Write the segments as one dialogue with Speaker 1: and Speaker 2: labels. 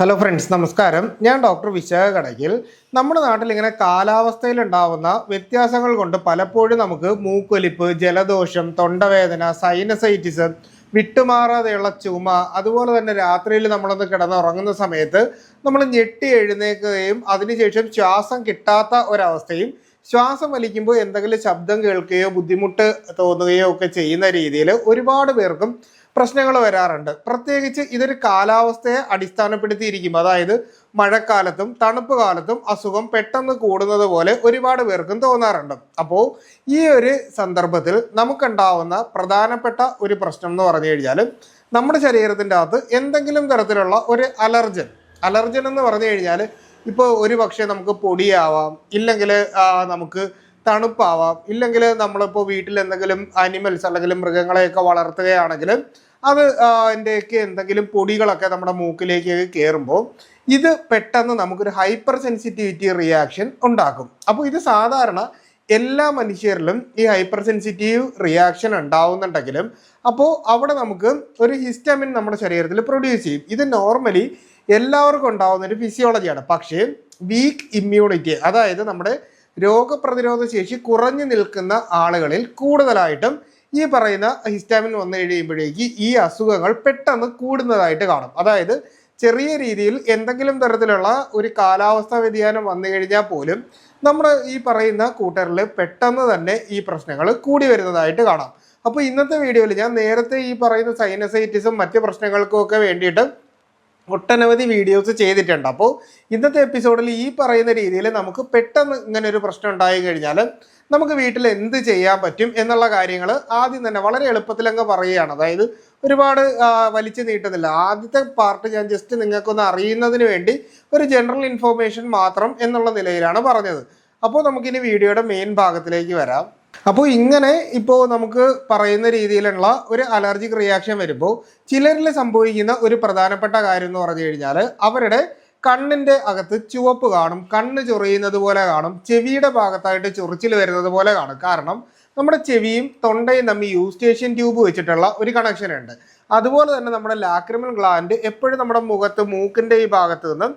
Speaker 1: Hello friends നമസ്കാരം. ഞാൻ doctor Vishakha Kadakkal. നമ്മുടെ നാട്ടിൽ ഇങ്ങനെ കാലാവസ്ഥയിൽ ഉണ്ടാവുന്ന വ്യത്യാസങ്ങൾ കൊണ്ട് പലപ്പോഴും നമുക്ക് മൂക്കൊലിപ്പ് ജലദോഷം തൊണ്ടവേദന സൈനസൈറ്റിസ് വിട്ടുമാറാതെയുള്ള ചുമ അതുപോലെ തന്നെ രാത്രിയിൽ നമ്മളൊന്ന് കിടന്നുറങ്ങുന്ന സമയത്ത് നമ്മൾ ഞെട്ടി എഴുന്നേക്കുകയും അതിനുശേഷം ശ്വാസം കിട്ടാത്ത ഒരവസ്ഥയും ശ്വാസം വലിക്കുമ്പോൾ എന്തെങ്കിലും ശബ്ദം കേൾക്കുകയോ ബുദ്ധിമുട്ട് തോന്നുകയോ ഒക്കെ ചെയ്യുന്ന രീതിയിൽ ഒരുപാട് പേർക്കും പ്രശ്നങ്ങൾ വരാറുണ്ട്. പ്രത്യേകിച്ച് ഇതൊരു കാലാവസ്ഥയെ അടിസ്ഥാനപ്പെടുത്തിയിരിക്കും. അതായത് മഴക്കാലത്തും തണുപ്പ് കാലത്തും അസുഖം പെട്ടെന്ന് കൂടുന്നത് പോലെ ഒരുപാട് പേർക്കും തോന്നാറുണ്ട്. അപ്പോൾ ഈ ഒരു സന്ദർഭത്തിൽ നമുക്കുണ്ടാവുന്ന പ്രധാനപ്പെട്ട ഒരു പ്രശ്നം എന്ന് പറഞ്ഞു കഴിഞ്ഞാൽ നമ്മുടെ ശരീരത്തിന്റെ അകത്ത് എന്തെങ്കിലും തരത്തിലുള്ള ഒരു അലർജൻ. അലർജൻ എന്ന് പറഞ്ഞു കഴിഞ്ഞാൽ ഇപ്പോൾ ഒരു പക്ഷേ നമുക്ക് പൊടിയാവാം. ഇല്ലെങ്കിൽ നമുക്ക് തണുപ്പാവാം. ഇല്ലെങ്കിൽ നമ്മളിപ്പോൾ വീട്ടിൽ എന്തെങ്കിലും അനിമൽസ് അല്ലെങ്കിൽ മൃഗങ്ങളെയൊക്കെ വളർത്തുകയാണെങ്കിൽ അത് അതിന്റെയൊക്കെ എന്തെങ്കിലും പൊടികളൊക്കെ നമ്മുടെ മൂക്കിലേക്ക് കയറുമ്പോൾ ഇത് പെട്ടെന്ന് നമുക്കൊരു ഹൈപ്പർ സെൻസിറ്റിവിറ്റി റിയാക്ഷൻ ഉണ്ടാക്കും. അപ്പോൾ ഇത് സാധാരണ എല്ലാ മനുഷ്യരിലും ഈ ഹൈപ്പർ സെൻസിറ്റീവ് റിയാക്ഷൻ ഉണ്ടാവുന്നുണ്ടെങ്കിലും അപ്പോൾ അവിടെ നമുക്ക് ഒരു ഹിസ്റ്റമിൻ നമ്മുടെ ശരീരത്തിൽ പ്രൊഡ്യൂസ് ചെയ്യും. ഇത് നോർമലി എല്ലാവർക്കും ഉണ്ടാവുന്ന ഒരു ഫിസിയോളജിയാണ് പക്ഷേ വീക്ക് ഇമ്മ്യൂണിറ്റി അതായത് നമ്മുടെ രോഗപ്രതിരോധ ശേഷി കുറഞ്ഞു നിൽക്കുന്ന ആളുകളിൽ കൂടുതലായിട്ടും ഈ പറയുന്ന ഹിസ്റ്റാമിൻ വന്നു കഴിയുമ്പോഴേക്ക് ഈ അസുഖങ്ങൾ പെട്ടെന്ന് കൂടുന്നതായിട്ട് കാണും. അതായത് ചെറിയ രീതിയിൽ എന്തെങ്കിലും തരത്തിലുള്ള ഒരു കാലാവസ്ഥാ വ്യതിയാനം വന്നു കഴിഞ്ഞാൽ പോലും നമ്മുടെ ഈ പറയുന്ന കൂട്ടറിൽ പെട്ടെന്ന് തന്നെ ഈ പ്രശ്നങ്ങൾ കൂടി വരുന്നതായിട്ട് കാണാം. അപ്പോൾ ഇന്നത്തെ വീഡിയോയിൽ ഞാൻ നേരത്തെ ഈ പറയുന്ന സൈനസൈറ്റിസും മറ്റ് പ്രശ്നങ്ങൾക്കും ഒക്കെ വേണ്ടിയിട്ട് ഒട്ടനവധി വീഡിയോസ് ചെയ്തിട്ടുണ്ട്. അപ്പോൾ ഇന്നത്തെ എപ്പിസോഡിൽ ഈ പറയുന്ന രീതിയിൽ നമുക്ക് പെട്ടെന്ന് ഇങ്ങനെ ഒരു പ്രശ്നം ഉണ്ടായി കഴിഞ്ഞാൽ നമുക്ക് വീട്ടിൽ എന്ത് ചെയ്യാൻ പറ്റും എന്നുള്ള കാര്യങ്ങൾ ആദ്യം തന്നെ വളരെ എളുപ്പത്തിൽ അങ്ങ് പറയുകയാണ്. അതായത് ഒരുപാട് വലിച്ചു നീട്ടുന്നില്ല. ആദ്യത്തെ പാർട്ട് ഞാൻ ജസ്റ്റ് നിങ്ങൾക്കൊന്ന് അറിയുന്നതിന് വേണ്ടി ഒരു ജനറൽ ഇൻഫോർമേഷൻ മാത്രം എന്നുള്ള നിലയിലാണ് പറഞ്ഞത്. അപ്പോൾ നമുക്കിനി വീഡിയോയുടെ മെയിൻ ഭാഗത്തിലേക്ക് വരാം. അപ്പോൾ ഇങ്ങനെ ഇപ്പോൾ നമുക്ക് പറയുന്ന രീതിയിലുള്ള ഒരു അലർജിക് റിയാക്ഷൻ വരുമ്പോൾ ചിലരിൽ സംഭവിക്കുന്ന ഒരു പ്രധാനപ്പെട്ട കാര്യം എന്ന് പറഞ്ഞു കഴിഞ്ഞാൽ അവരുടെ കണ്ണിന്റെ അകത്ത് ചുവപ്പ് കാണും കണ്ണ് ചൊറിയുന്നത് പോലെ കാണും ചെവിയുടെ ഭാഗത്തായിട്ട് ചൊറിച്ചിൽ വരുന്നത് പോലെ കാണും. കാരണം നമ്മുടെ ചെവിയും തൊണ്ടയും തമ്മിൽ യൂസ്റ്റേഷ്യൻ ട്യൂബ് വെച്ചിട്ടുള്ള ഒരു കണക്ഷൻ ഉണ്ട്. അതുപോലെ തന്നെ നമ്മുടെ ലാക്രിമൽ ഗ്ലാൻഡ് എപ്പോഴും നമ്മുടെ മുഖത്ത് മൂക്കിന്റെ ഈ ഭാഗത്ത് നിന്ന്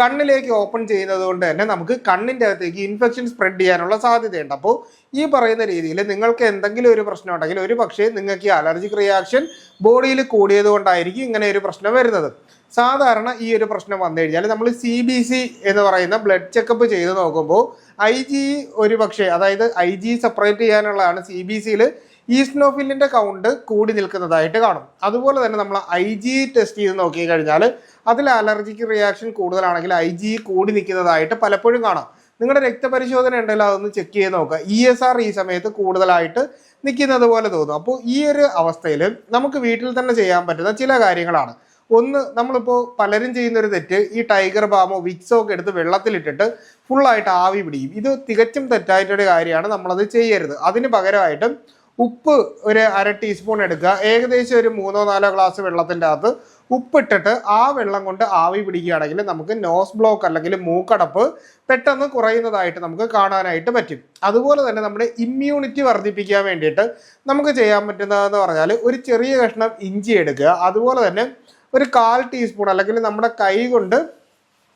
Speaker 1: കണ്ണിലേക്ക് ഓപ്പൺ ചെയ്യുന്നത് കൊണ്ട് തന്നെ നമുക്ക് കണ്ണിന്റെ അകത്തേക്ക് ഇൻഫെക്ഷൻ സ്പ്രെഡ് ചെയ്യാനുള്ള സാധ്യതയുണ്ട്. അപ്പോൾ ഈ പറയുന്ന രീതിയിൽ നിങ്ങൾക്ക് എന്തെങ്കിലും ഒരു പ്രശ്നം ഉണ്ടെങ്കിൽ ഒരു പക്ഷേ നിങ്ങൾക്ക് ഈ അലർജിക് റിയാക്ഷൻ ബോഡിയിൽ കൂടിയത് കൊണ്ടായിരിക്കും ഇങ്ങനെ ഒരു പ്രശ്നം വരുന്നത്. സാധാരണ ഈ ഒരു പ്രശ്നം വന്നു കഴിഞ്ഞാൽ നമ്മൾ സി ബി സി എന്ന് പറയുന്ന ബ്ലഡ് ചെക്കപ്പ് ചെയ്ത് നോക്കുമ്പോൾ ഐ ജി ഒരു പക്ഷേ അതായത് ഐ ജി സെപ്പറേറ്റ് ചെയ്യാനുള്ളതാണ് സി ബി സിയിൽ ഈസ്നോഫിലിന്റെ കൗണ്ട് കൂടി നിൽക്കുന്നതായിട്ട് കാണും. അതുപോലെ തന്നെ നമ്മൾ ഐ ജി ടെസ്റ്റ് ചെയ്ത് നോക്കിക്കഴിഞ്ഞാൽ അതിൽ അലർജിക്ക് റിയാക്ഷൻ കൂടുതലാണെങ്കിൽ ഐ ജി കൂടി നിൽക്കുന്നതായിട്ട് പലപ്പോഴും കാണാം. നിങ്ങളുടെ രക്തപരിശോധന ഉണ്ടല്ലോ അതൊന്ന് ചെക്ക് ചെയ്ത് നോക്കുക ഇ എസ് ആർ ഈ സമയത്ത് കൂടുതലായിട്ട് നിൽക്കുന്നത് പോലെ തോന്നും. അപ്പോൾ ഈ ഒരു അവസ്ഥയിൽ നമുക്ക് വീട്ടിൽ തന്നെ ചെയ്യാൻ പറ്റുന്ന ചില കാര്യങ്ങളാണ്. ഒന്ന് നമ്മളിപ്പോൾ പലരും ചെയ്യുന്ന ഒരു തെറ്റ് ഈ ടൈഗർ ബാമോ വിക്സോ ഒക്കെ എടുത്ത് വെള്ളത്തിലിട്ടിട്ട് ഫുള്ളായിട്ട് ആവി പിടിക്കും. ഇത് തികച്ചും തെറ്റായിട്ടൊരു കാര്യമാണ് നമ്മളത് ചെയ്യരുത്. അതിന് പകരമായിട്ട് ഉപ്പ് ഒരു അര ടീസ്പൂൺ എടുക്കുക. ഏകദേശം ഒരു മൂന്നോ നാലോ ഗ്ലാസ് വെള്ളത്തിന്റെ അകത്ത് ഉപ്പിട്ടിട്ട് ആ വെള്ളം കൊണ്ട് ആവി പിടിക്കുകയാണെങ്കിൽ നമുക്ക് നോസ് ബ്ലോക്ക് അല്ലെങ്കിൽ മൂക്കടപ്പ് പെട്ടെന്ന് കുറയുന്നതായിട്ട് നമുക്ക് കാണാനായിട്ട് പറ്റും. അതുപോലെ തന്നെ നമ്മുടെ ഇമ്മ്യൂണിറ്റി വർദ്ധിപ്പിക്കാൻ വേണ്ടിയിട്ട് നമുക്ക് ചെയ്യാൻ പറ്റുന്നതെന്ന് പറഞ്ഞാൽ ഒരു ചെറിയ കഷ്ണം ഇഞ്ചി എടുക്കുക. അതുപോലെ തന്നെ ഒരു കാൽ ടീസ്പൂൺ അല്ലെങ്കിൽ നമ്മുടെ കൈ കൊണ്ട്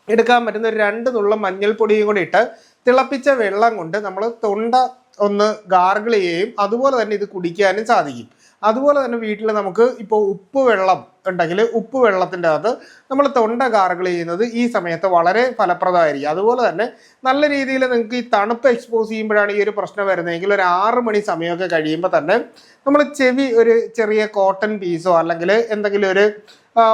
Speaker 1: എടുക്കാൻ പറ്റുന്ന ഒരു രണ്ട് നുള്ള മഞ്ഞൾപ്പൊടിയും കൂടി ഇട്ട് തിളപ്പിച്ച വെള്ളം കൊണ്ട് നമ്മൾ തൊണ്ട ഒന്ന് ഗാർഗിൾ ചെയ്യുകയും അതുപോലെ തന്നെ ഇത് കുടിക്കാനും സാധിക്കും. അതുപോലെ തന്നെ വീട്ടിൽ നമുക്ക് ഇപ്പോൾ ഉപ്പ് വെള്ളം ഉണ്ടെങ്കിൽ ഉപ്പ് വെള്ളത്തിന്റെ അകത്ത് നമ്മൾ തൊണ്ട ഗാർഗിൾ ചെയ്യുന്നത് ഈ സമയത്ത് വളരെ ഫലപ്രദമായിരിക്കും. അതുപോലെ തന്നെ നല്ല രീതിയിൽ നിങ്ങൾക്ക് ഈ തണുപ്പ് എക്സ്പോസ് ചെയ്യുമ്പോഴാണ് ഈ ഒരു പ്രശ്നം വരുന്നതെങ്കിൽ ഒരു ആറ് മണി സമയമൊക്കെ കഴിയുമ്പോൾ തന്നെ നമ്മൾ ചെവി ഒരു ചെറിയ കോട്ടൺ പീസോ അല്ലെങ്കിൽ എന്തെങ്കിലും ഒരു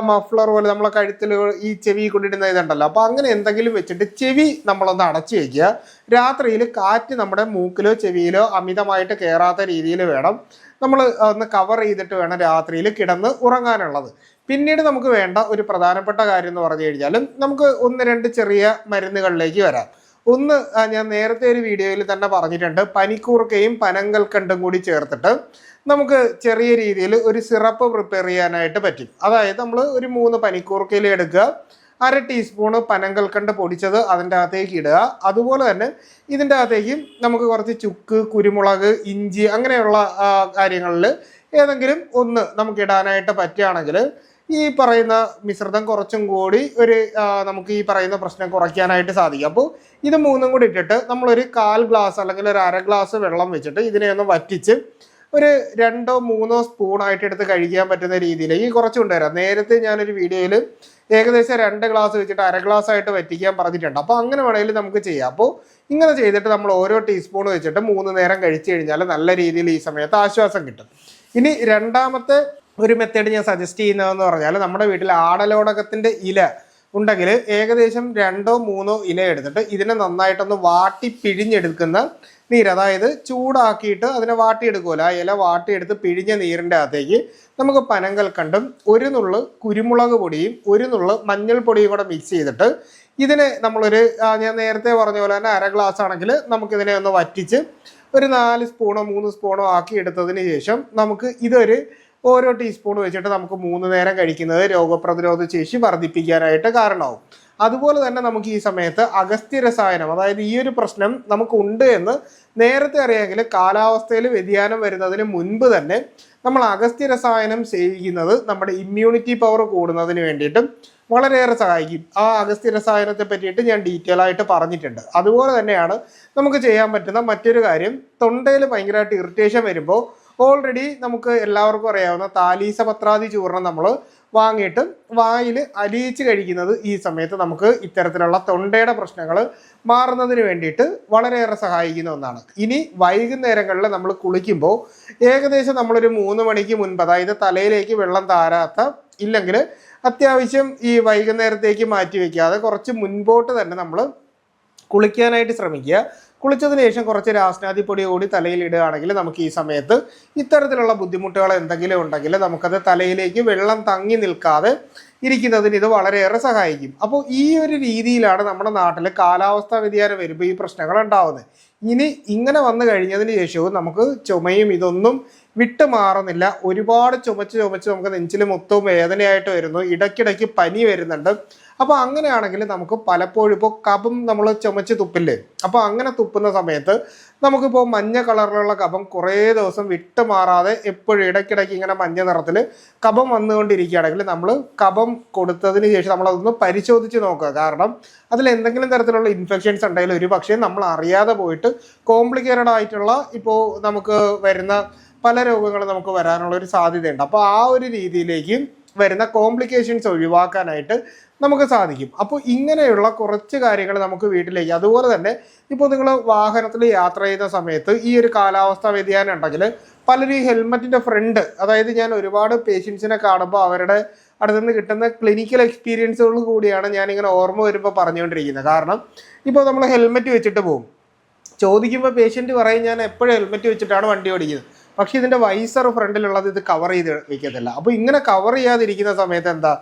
Speaker 1: മഫ്ലർ പോലെ നമ്മളെ കഴുത്തിൽ ഈ ചെവി കൊണ്ടിടുന്ന ഇതുണ്ടല്ലോ. അപ്പോൾ അങ്ങനെ എന്തെങ്കിലും വെച്ചിട്ട് ചെവി നമ്മളൊന്ന് അടച്ചു വയ്ക്കുക രാത്രിയിൽ കാറ്റ് നമ്മുടെ മൂക്കിലോ ചെവിയിലോ അമിതമായിട്ട് കയറാത്ത രീതിയിൽ വേണം നമ്മൾ ഒന്ന് കവർ ചെയ്തിട്ട് വേണം രാത്രിയിൽ കിടന്ന് ഉറങ്ങാനുള്ളത്. പിന്നീട് നമുക്ക് വേണ്ട ഒരു പ്രധാനപ്പെട്ട കാര്യം എന്ന് പറഞ്ഞു കഴിഞ്ഞാൽ നമുക്ക് ഒന്ന് രണ്ട് ചെറിയ മരുന്നുകളിലേക്ക് വരാം. ഒന്ന് ഞാൻ നേരത്തെ ഒരു വീഡിയോയിൽ തന്നെ പറഞ്ഞിട്ടുണ്ട് പനിക്കൂർക്കയും പനങ്കൽക്കണ്ടും കൂടി ചേർത്തിട്ട് നമുക്ക് ചെറിയ രീതിയിൽ ഒരു സിറപ്പ് പ്രിപ്പയർ ചെയ്യാനായിട്ട് പറ്റും. അതായത് നമ്മൾ ഒരു മൂന്ന് പനിക്കൂർക്കയിൽ എടുക്കുക. അര ടീസ്പൂണ് പനങ്കൽക്കണ്ട് പൊടിച്ചത് അതിന്റെ അകത്തേക്ക് ഇടുക. അതുപോലെ തന്നെ ഇതിന്റെ അകത്തേക്ക് നമുക്ക് കുറച്ച് ചുക്ക് കുരുമുളക് ഇഞ്ചി അങ്ങനെയുള്ള കാര്യങ്ങളിൽ ഏതെങ്കിലും ഒന്ന് നമുക്ക് ഇടാനായിട്ട് പറ്റുകയാണെങ്കിൽ ഈ പറയുന്ന മിശ്രിതം കുറച്ചും കൂടി ഒരു നമുക്ക് ഈ പറയുന്ന പ്രശ്നം കുറയ്ക്കാനായിട്ട് സാധിക്കും. അപ്പോൾ ഇത് മൂന്നും കൂടി ഇട്ടിട്ട് നമ്മളൊരു കാൽ ഗ്ലാസ് അല്ലെങ്കിൽ ഒരു അര ഗ്ലാസ് വെള്ളം വെച്ചിട്ട് ഇതിനെ ഒന്ന് വറ്റിച്ച് ഒരു രണ്ടോ മൂന്നോ സ്പൂണായിട്ട് എടുത്ത് കഴിക്കാൻ പറ്റുന്ന രീതിയിലേക്ക് കുറച്ച് കൊണ്ടുവരാം. നേരത്തെ ഞാനൊരു വീഡിയോയിൽ ഏകദേശം രണ്ട് ഗ്ലാസ് വെച്ചിട്ട് അര ഗ്ലാസ് ആയിട്ട് വറ്റിക്കാൻ പറഞ്ഞിട്ടുണ്ട്. അപ്പോൾ അങ്ങനെ വേണമെങ്കിൽ നമുക്ക് ചെയ്യാം. അപ്പോൾ ഇങ്ങനെ ചെയ്തിട്ട് നമ്മൾ ഓരോ ടീസ്പൂൺ വെച്ചിട്ട് മൂന്ന് നേരം കഴിച്ചു കഴിഞ്ഞാൽ നല്ല രീതിയിൽ ഈ സമയത്ത് ആശ്വാസം കിട്ടും. ഇനി രണ്ടാമത്തെ ഒരു മെത്തേഡ് ഞാൻ സജസ്റ്റ് ചെയ്യുന്നതെന്ന് പറഞ്ഞാൽ നമ്മുടെ വീട്ടിൽ ആടലോടകത്തിന്റെ ഇല ഉണ്ടെങ്കിൽ ഏകദേശം രണ്ടോ മൂന്നോ ഇല എടുത്തിട്ട് ഇതിനെ നന്നായിട്ടൊന്ന് വാട്ടി പിഴിഞ്ഞെടുക്കുന്ന നീര് അതായത് ചൂടാക്കിയിട്ട് അതിനെ വാട്ടിയെടുക്കുമല്ലോ ആ ഇല വാട്ടിയെടുത്ത് പിഴിഞ്ഞ നീരിന്റെ അകത്തേക്ക് നമുക്ക് പനങ്കൽ പനങ്കൽക്കണ്ടും ഒരു നുള്ള് കുരുമുളക് പൊടിയും ഒരു നുള്ള് മഞ്ഞൾപ്പൊടിയും കൂടെ മിക്സ് ചെയ്തിട്ട് ഇതിനെ നമ്മളൊരു ഞാൻ നേരത്തെ പറഞ്ഞ പോലെ തന്നെ അര ഗ്ലാസ് ആണെങ്കിൽ നമുക്കിതിനെ ഒന്ന് വറ്റിച്ച് ഒരു നാല് സ്പൂണോ മൂന്ന് സ്പൂണോ ആക്കി എടുത്തതിന് ശേഷം നമുക്ക് ഇതൊരു ഓരോ ടീസ്പൂൺ വെച്ചിട്ട് നമുക്ക് മൂന്ന് നേരം കഴിക്കുന്നത് രോഗപ്രതിരോധ ശേഷി വർദ്ധിപ്പിക്കാനായിട്ട് കാരണമാവും. അതുപോലെ തന്നെ നമുക്ക് ഈ സമയത്ത് അഗസ്ത്യ രസായനം അതായത് ഈ ഒരു പ്രശ്നം നമുക്ക് ഉണ്ട് എന്ന് നേരത്തെ അറിയാമെങ്കിൽ കാലാവസ്ഥയിൽ വ്യതിയാനം വരുന്നതിന് മുൻപ് തന്നെ നമ്മൾ അഗസ്ത്യ രസായനം സേവിക്കുന്നത് നമ്മുടെ ഇമ്മ്യൂണിറ്റി പവർ കൂടുന്നതിന് വേണ്ടിയിട്ടും വളരെയേറെ സഹായിക്കും. ആ അഗസ്ത്യ രസായനത്തെ പറ്റിയിട്ട് ഞാൻ ഡീറ്റെയിൽ ആയിട്ട് പറഞ്ഞിട്ടുണ്ട്. അതുപോലെ തന്നെയാണ് നമുക്ക് ചെയ്യാൻ പറ്റുന്ന മറ്റൊരു കാര്യം തൊണ്ടയിൽ ഭയങ്കരമായിട്ട് ഇറിറ്റേഷൻ വരുമ്പോൾ ഓൾറെഡി നമുക്ക് എല്ലാവർക്കും അറിയാവുന്ന താലീസ പത്രാതി ചൂർണം നമ്മൾ വാങ്ങിയിട്ട് വായിൽ അലിയിച്ച് കഴിക്കുന്നത് ഈ സമയത്ത് നമുക്ക് ഇത്തരത്തിലുള്ള തൊണ്ടയുടെ പ്രശ്നങ്ങൾ മാറുന്നതിന് വേണ്ടിയിട്ട് വളരെയേറെ സഹായിക്കുന്ന ഒന്നാണ്. ഇനി വൈകുന്നേരങ്ങളിൽ നമ്മൾ കുളിക്കുമ്പോൾ ഏകദേശം നമ്മളൊരു മൂന്ന് മണിക്ക് മുൻപ് അതായത് തലയിലേക്ക് വെള്ളം താരാത്ത ഇല്ലെങ്കിൽ അത്യാവശ്യം ഈ വൈകുന്നേരത്തേക്ക് മാറ്റി വയ്ക്കാതെ കുറച്ച് മുൻപോട്ട് തന്നെ നമ്മൾ കുളിക്കാനായിട്ട് ശ്രമിക്കുക. കുളിച്ചതിന് ശേഷം കുറച്ച് രാസ്നാദിപ്പൊടി കൂടി തലയിൽ ഇടുകയാണെങ്കിൽ നമുക്ക് ഈ സമയത്ത് ഇത്തരത്തിലുള്ള ബുദ്ധിമുട്ടുകൾ എന്തെങ്കിലും ഉണ്ടെങ്കിൽ നമുക്കത് തലയിലേക്ക് വെള്ളം തങ്ങി നിൽക്കാതെ ഇരിക്കുന്നതിന് ഇത് വളരെയേറെ സഹായിക്കും. അപ്പോൾ ഈ ഒരു രീതിയിലാണ് നമ്മുടെ നാട്ടിൽ കാലാവസ്ഥാ വ്യതിയാനം വരുമ്പോൾ ഈ പ്രശ്നങ്ങൾ ഉണ്ടാവുന്നത്. ഇനി ഇങ്ങനെ വന്നു കഴിഞ്ഞതിന് ശേഷവും നമുക്ക് ചുമയും ഇതൊന്നും വിട്ടു മാറുന്നില്ല. ഒരുപാട് ചുമച്ച് ചുമച്ച് നമുക്ക് നെഞ്ചിൽ മൊത്തവും വേദനയായിട്ട് വരുന്നു. ഇടയ്ക്കിടയ്ക്ക് പനി വരുന്നുണ്ട്. അപ്പോൾ അങ്ങനെയാണെങ്കിൽ നമുക്ക് പലപ്പോഴും ഇപ്പോൾ കഫം നമ്മൾ ചുമച്ച് തുപ്പില്ലേ? അപ്പോൾ അങ്ങനെ തുപ്പുന്ന സമയത്ത് നമുക്കിപ്പോൾ മഞ്ഞ കളറിലുള്ള കഫം കുറേ ദിവസം വിട്ട് മാറാതെ എപ്പോഴും ഇടയ്ക്കിടയ്ക്ക് ഇങ്ങനെ മഞ്ഞ നിറത്തിൽ കഫം വന്നുകൊണ്ടിരിക്കുകയാണെങ്കിൽ നമ്മൾ കഫം കൊടുത്തതിന് ശേഷം നമ്മളതൊന്ന് പരിശോധിച്ച് നോക്കുക. കാരണം അതിൽ എന്തെങ്കിലും തരത്തിലുള്ള ഇൻഫെക്ഷൻസ് ഉണ്ടെങ്കിൽ ഒരു പക്ഷേ നമ്മൾ അറിയാതെ പോയിട്ട് കോംപ്ലിക്കേറ്റഡ് ആയിട്ടുള്ള ഇപ്പോൾ നമുക്ക് വരുന്ന പല രോഗങ്ങളും നമുക്ക് വരാനുള്ള ഒരു സാധ്യതയുണ്ട്. അപ്പോൾ ആ ഒരു രീതിയിലേക്ക് വരുന്ന കോംപ്ലിക്കേഷൻസ് ഒഴിവാക്കാനായിട്ട് നമുക്ക് സാധിക്കും. അപ്പോൾ ഇങ്ങനെയുള്ള കുറച്ച് കാര്യങ്ങൾ നമുക്ക് വീട്ടിലേക്ക് അതുപോലെ തന്നെ ഇപ്പോൾ നിങ്ങൾ വാഹനത്തിൽ യാത്ര ചെയ്യുന്ന സമയത്ത് ഈ ഒരു കാലാവസ്ഥ വ്യതിയാനം ഉണ്ടെങ്കിൽ പലരും ഈ ഹെൽമറ്റിന്റെ ഫ്രണ്ട് അതായത് ഞാൻ ഒരുപാട് പേഷ്യൻസിനെ കാണുമ്പോൾ അവരുടെ അടുത്ത് നിന്ന് കിട്ടുന്ന ക്ലിനിക്കൽ എക്സ്പീരിയൻസുകൾ കൂടിയാണ് ഞാനിങ്ങനെ ഓർമ്മ വരുമ്പോൾ പറഞ്ഞുകൊണ്ടിരിക്കുന്നത്. കാരണം ഇപ്പോൾ നമ്മൾ ഹെൽമെറ്റ് വെച്ചിട്ട് പോകും. ചോദിക്കുമ്പോൾ പേഷ്യന്റ് പറയും ഞാൻ എപ്പോഴും ഹെൽമെറ്റ് വെച്ചിട്ടാണ് വണ്ടി ഓടിക്കുന്നത്. പക്ഷേ ഇതിന്റെ വൈസർ ഫ്രണ്ടിലുള്ളത് ഇത് കവർ ചെയ്ത് വെക്കത്തില്ല. അപ്പോൾ ഇങ്ങനെ കവർ ചെയ്യാതിരിക്കുന്ന സമയത്ത് എന്താ?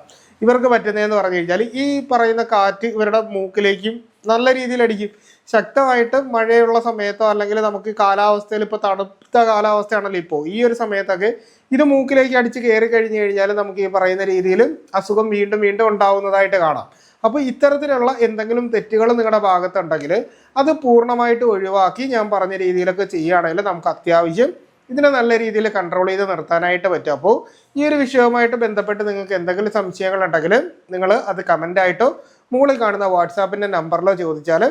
Speaker 1: ഇവർക്ക് പറ്റുന്നതെന്ന് പറഞ്ഞു കഴിഞ്ഞാൽ ഈ പറയുന്ന കാറ്റ് ഇവരുടെ മൂക്കിലേക്കും നല്ല രീതിയിൽ അടിക്കും. ശക്തമായിട്ട് മഴയുള്ള സമയത്തോ അല്ലെങ്കിൽ നമുക്ക് കാലാവസ്ഥയിൽ ഇപ്പോൾ തണുത്ത കാലാവസ്ഥയാണല്ലോ ഇപ്പോൾ ഈ ഒരു സമയത്തൊക്കെ ഇത് മൂക്കിലേക്ക് അടിച്ച് കയറി കഴിഞ്ഞു കഴിഞ്ഞാൽ നമുക്ക് ഈ പറയുന്ന രീതിയിൽ അസുഖം വീണ്ടും വീണ്ടും ഉണ്ടാവുന്നതായിട്ട് കാണാം. അപ്പോൾ ഇത്തരത്തിലുള്ള എന്തെങ്കിലും തെറ്റുകൾ നിങ്ങളുടെ ഭാഗത്തുണ്ടെങ്കിൽ അത് പൂർണമായിട്ട് ഒഴിവാക്കി ഞാൻ പറഞ്ഞ രീതിയിലൊക്കെ ചെയ്യുകയാണെങ്കിൽ നമുക്ക് അത്യാവശ്യം ഇതിനെ നല്ല രീതിയിൽ കൺട്രോൾ ചെയ്ത് നിർത്താനായിട്ട് പറ്റും. അപ്പോൾ ഈ ഒരു വിഷയവുമായിട്ട് ബന്ധപ്പെട്ട് നിങ്ങൾക്ക് എന്തെങ്കിലും സംശയങ്ങൾ ഉണ്ടെങ്കിൽ നിങ്ങൾ അത് കമന്റായിട്ടോ മുകളിൽ കാണുന്ന വാട്സാപ്പിന്റെ നമ്പറിലോ ചോദിച്ചാൽ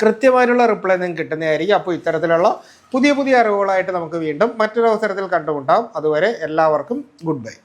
Speaker 1: കൃത്യമായിട്ടുള്ള റിപ്ലൈ നിങ്ങൾക്ക് കിട്ടുന്നതായിരിക്കും. അപ്പോൾ ഇത്തരത്തിലുള്ള പുതിയ പുതിയ അറിവുകളായിട്ട് നമുക്ക് വീണ്ടും മറ്റൊരു അവസരത്തിൽ അതുവരെ എല്ലാവർക്കും ഗുഡ് ബൈ